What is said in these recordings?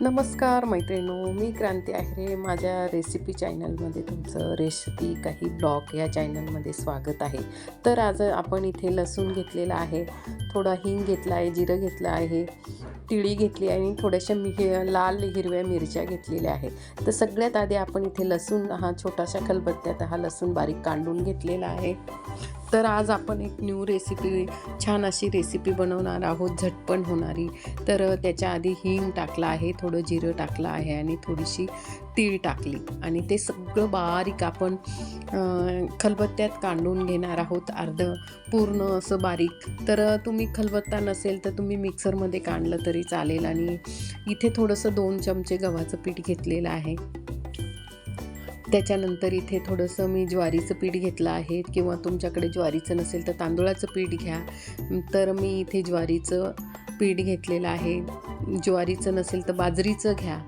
नमस्कार मैत्रिणो मी क्रांती आहे माझ्या रेसिपी चॅनलमध्ये तुमचं रेसिपी काही ब्लॉग या चॅनलमध्ये स्वागत आहे. तर आज आपण इथे लसूण घेतलेला आहे थोडा हिंग घेतला आहे जिरं घेतलं आहे तिळी घेतली आहे आणि थोड्याशा मि लाल हिरव्या मिरच्या घेतलेल्या आहेत. तर सगळ्यात आधी आपण इथे लसूण हा छोटाशा खलबत्त्यात हा लसूण बारीक कांडून घेतलेला आहे. तर आज आपण एक न्यू रेसिपी छान अशी रेसिपी बनवणार आहोत झटपण होणारी. तर त्याच्या आधी हिंग टाकला आहे थोडं जिरं टाकलं आहे आणि थोडीशी तीळ टाकली. आणि ते सगळं बारीक आपण खलबत्त्यात कांडून घेणार आहोत अर्ध पूर्ण असं बारीक. तर तुम्ही खलबत्ता नसेल तर तुम्ही मिक्सरमध्ये काढलं तरी चालेल आणि इथे थोडंसं दोन चमचे गव्हाचं पीठ घेतलेलं आहे. त्याच्यानंतर इथे थोडंसं मी ज्वारीचं पीठ घेतलं आहे किंवा तुमच्याकडे ज्वारीचं नसेल तर तांदूळाचं पीठ घ्या. तर मी इथे ज्वारीचं पीठ घेतलेलं आहे. ज्वारीचं नसेल तर बाजरीचं घ्या.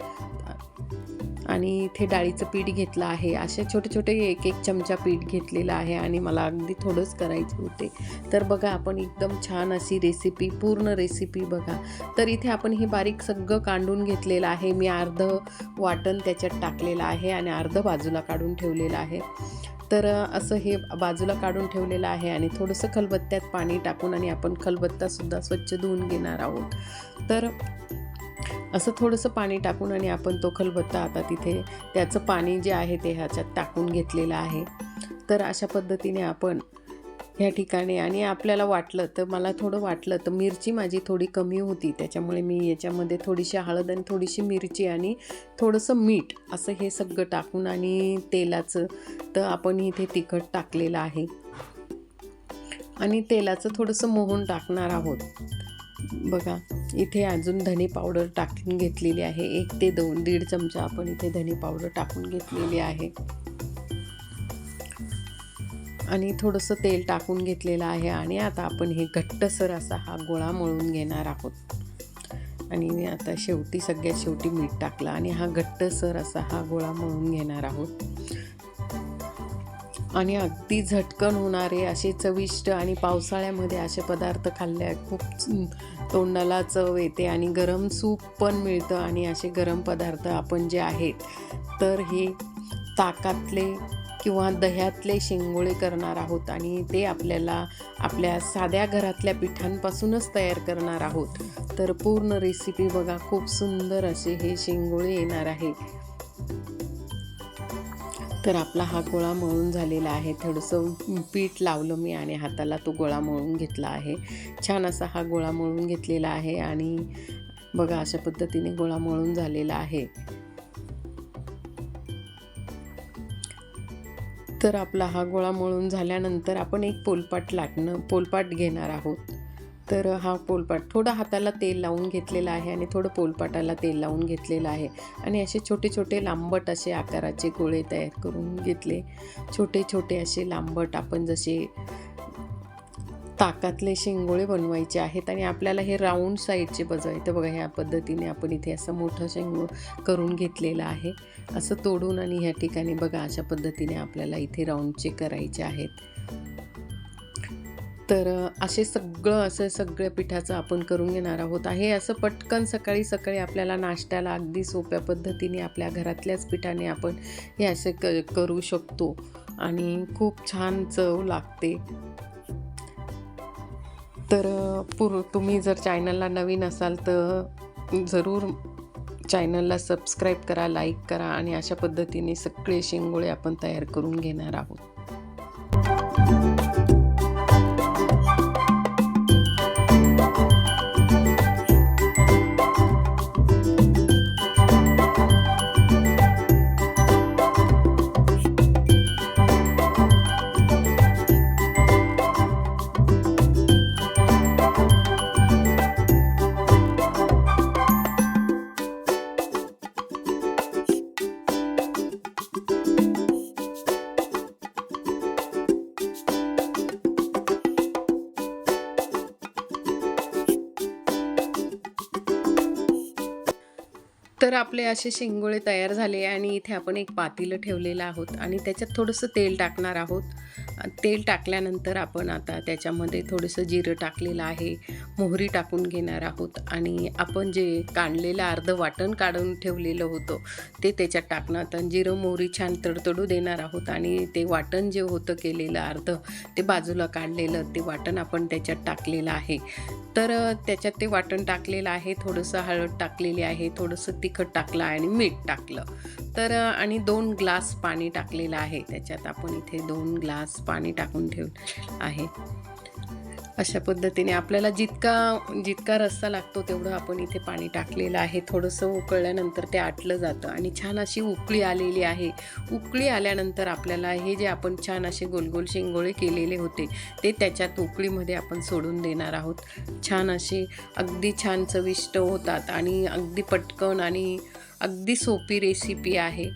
आणि इथे डाळीचं पीठ घेतलं आहे. असे छोटे छोटे एक एक चमचा पीठ घेतलेलं आहे आणि मला अगदी थोडंच करायचे होते. तर बघा आपण एकदम छान अशी रेसिपी पूर्ण रेसिपी बघा. तर इथे आपण हे बारीक सगळं कांडून घेतलेलं आहे. मी अर्धं वाटण त्याच्यात टाकलेलं आहे आणि अर्धं बाजूला काढून ठेवलेलं आहे. तर असं हे बाजूला काढून ठेवलेलं आहे आणि थोडंसं खलबत्त्यात पाणी टाकून आणि आपण खलबत्तासुद्धा स्वच्छ धुवून घेणार आहोत. तर असं थोडंसं पाणी टाकून आणि आपण तो खलबत्ता आता तिथे त्याचं पाणी जे आहे ते ह्याच्यात टाकून घेतलेलं आहे. तर अशा पद्धतीने आपण ह्या ठिकाणी. आणि आपल्याला वाटलं तर मला थोडं वाटलं तर मिरची माझी थोडी कमी होती. त्याच्यामुळे मी याच्यामध्ये थोडीशी हळद आणि थोडीशी मिरची आणि थोडंसं मीठ असं हे सगळं टाकून आणि तेलाचं तर आपण इथे तिखट टाकलेलं आहे. आणि तेलाचं थोडंसं मोहून टाकणार आहोत. बघा इथे अजून धने पावडर टाकून घेतलेली आहे. एक ते दोन दीड चमचा आपण इथे धने पावडर टाकून घेतलेली आहे. आणि थोडंसं तेल टाकून घेतलेलं आहे आणि आता आपण हे घट्टसर असा हा गोळा मळून घेणार आहोत. आणि मी आता शेवटी सगळ्यात शेवटी मीठ टाकलं आणि हा घट्टसर असा हा गोळा मळून घेणार आहोत. आणि अगदी झटकन होणारे असे चविष्ट आणि पावसाळ्यामध्ये असे पदार्थ खाल्ल्या खूप तोंडाला चव येते आणि गरम सूप पण मिळतं आणि असे गरम पदार्थ आपण जे आहेत तर हे ताकातले किंवा दह्यातले शेंगोळे करणार आहोत आणि ते आपल्याला आपल्या साध्या घरातल्या पिठांपासूनच तयार करणार आहोत. तर पूर्ण रेसिपी बघा खूप सुंदर असे हे शेंगोळे येणार आहे. तर आपला हा गोळा मळून झालेला आहे. थोडंसं पीठ लावलं मी आणि हाताला तो गोळा मळून घेतला आहे. छान असा हा गोळा मळून घेतलेला आहे आणि बघा अशा पद्धतीने गोळा मळून झालेला आहे. तर आपला हा गोळा मळून झाल्यानंतर आपण एक पोलपाट लाटणं पोलपाट घेणार आहोत. तर हा पोलपाट थोडं हाताला तेल लावून घेतलेला आहे आणि थोडं पोलपाटाला तेल लावून घेतलेलं आहे. आणि असे छोटे छोटे लांबट असे आकाराचे गोळे तयार करून घेतले. छोटे छोटे असे लांबट आपण जसे ताकातले शेंगोळे बनवायचे आहेत आणि आपल्याला हे राऊंड साईडचे बजवायचं बघा ह्या पद्धतीने आपण इथे असं मोठं शेंगो करून घेतलेलं आहे. असं तोडून आणि ह्या ठिकाणी बघा अशा पद्धतीने आपल्याला इथे राऊंडचे करायचे आहेत. तर असे सगळं असं सगळ्या पिठाचं आपण करून घेणार आहोत. हे असं पटकन सकाळी सकाळी आपल्याला नाश्त्याला अगदी सोप्या पद्धतीने आपल्या घरातल्याच पिठाने आपण हे असे क करू शकतो. आणि खूप छान चव लागते. तर पूर तुम्ही जर चॅनलला नवीन असाल तर जरूर चॅनलला सबस्क्राईब करा लाईक करा आणि अशा पद्धतीने सगळे शेंगोळे आपण तयार करून घेणार आहोत. तर आपले असे शेंगोळे तयार झाले आणि इथे आपण एक पातीलं ठेवलेलं आहोत आणि त्याच्यात थोडंसं तेल टाकणार आहोत. तेल टाकल्यानंतर आपण आता त्याच्यामध्ये थोडंसं जिरं टाकलेलं आहे मोहरी टाकून घेणार आहोत आणि आपण जे काढलेलं अर्धं वाटण काढून ठेवलेलं होतं ते त्याच्यात टाकणार तर जिरं मोहरी छान तडतडू देणार आहोत आणि ते वाटण जे होतं केलेलं अर्ध ते बाजूला काढलेलं ते वाटण आपण त्याच्यात टाकलेलं आहे. तर त्याच्यात ते वाटण टाकलेलं आहे थोडंसं हळद टाकलेली आहे थोडंसं तिखट टाकलं आणि मीठ टाकलं. तर आणि दोन ग्लास पाणी टाकलेलं आहे. त्याच्यात आपण इथे दोन ग्लास पाणी टाकून ठेवलं आहे. अशा पद्धतीने आपल्याला जितका जितका रस्सा लागतो तेवढं आपण इथे पाणी टाकलेलं आहे. थोडंसं उकळल्यानंतर ते आटलं जातं आणि छान अशी उकळी आलेली आहे. उकळी आल्यानंतर आपल्याला हे जे आपण छान असे गोलगोल शेंगोळे केलेले होते ते त्याच्यात उकळीमध्ये आपण सोडून देणार आहोत. छान असे अगदी छान चविष्ट होतात आणि अगदी पटकन आणि अगदी सोपी रेसिपी आहे.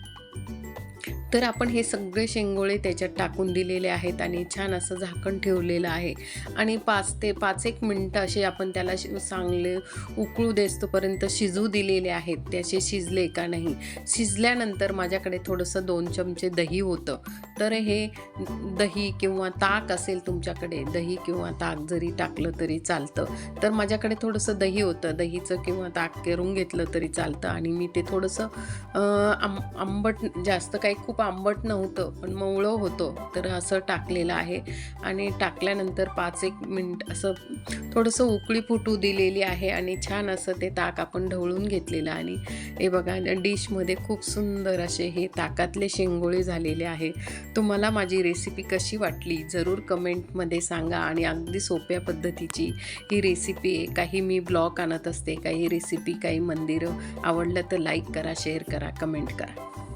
तर आपण हे सगळे शेंगोळे त्याच्यात टाकून दिलेले आहेत आणि छान असं झाकण ठेवलेलं आहे. आणि पाच ते पाच एक मिनटं असे आपण त्याला शि- चांगले उकळू देस्तोपर्यंत शिजू दिलेले आहेत. ते असे शिजले का नाही? शिजल्यानंतर माझ्याकडे थोडंसं दोन चमचे दही होतं. तर हे दही किंवा ताक असेल तुमच्याकडे दही किंवा ताक जरी टाकलं तरी चालतं. तर माझ्याकडे थोडंसं दही होतं. दहीचं किंवा ताक करून घेतलं तरी चालतं. आणि मी ते थोडंसं आंबट जास्त काही खूप खूप आंबट नव्हतं पण मवळं होतं. तर असं टाकलेलं आहे. आणि टाकल्यानंतर पाच एक मिनिट असं थोडंसं उकळी फुटू दिलेली आहे आणि छान असं ते ताक आपण ढवळून घेतलेलं आणि हे बघा डिशमध्ये खूप सुंदर असे हे ताकातले शेंगोळे झालेले आहे. तुम्हाला माझी रेसिपी कशी वाटली जरूर कमेंटमध्ये सांगा आणि अगदी सोप्या पद्धतीची ही रेसिपी आहे. काही मी ब्लॉग आणत असते काही रेसिपी काही मंदिरं आवडलं तर लाईक करा शेअर करा कमेंट करा.